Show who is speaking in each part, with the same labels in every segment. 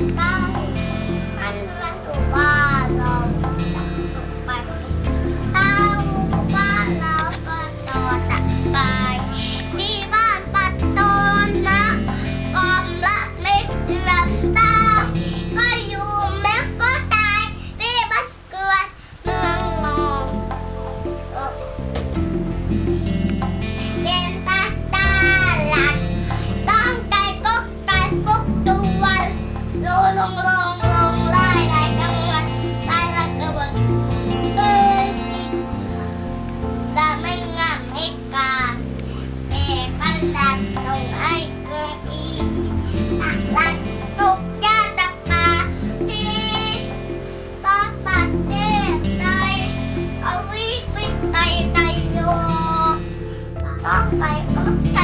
Speaker 1: Bye. านต้องให้กรงอีตาลันตกยาตักมาดีต้อปัดเด็ใจอวิปิไตยต้องไปก็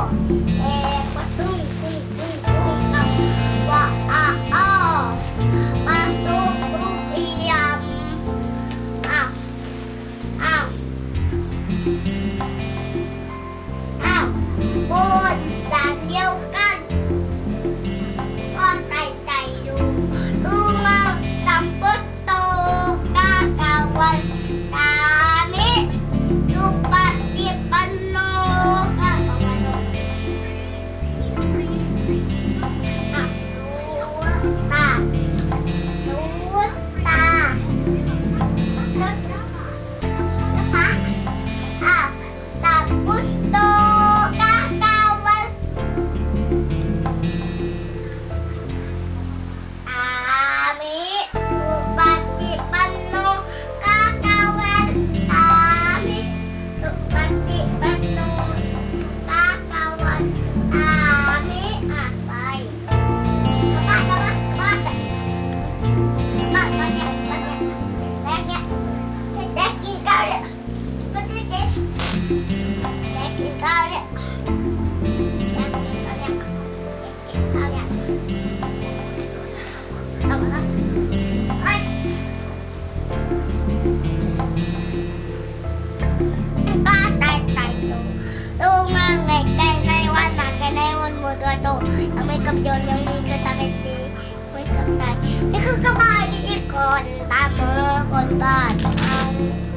Speaker 1: Oh. นี่คือกระบายดีก่อนตามเบอคนบ้านเอ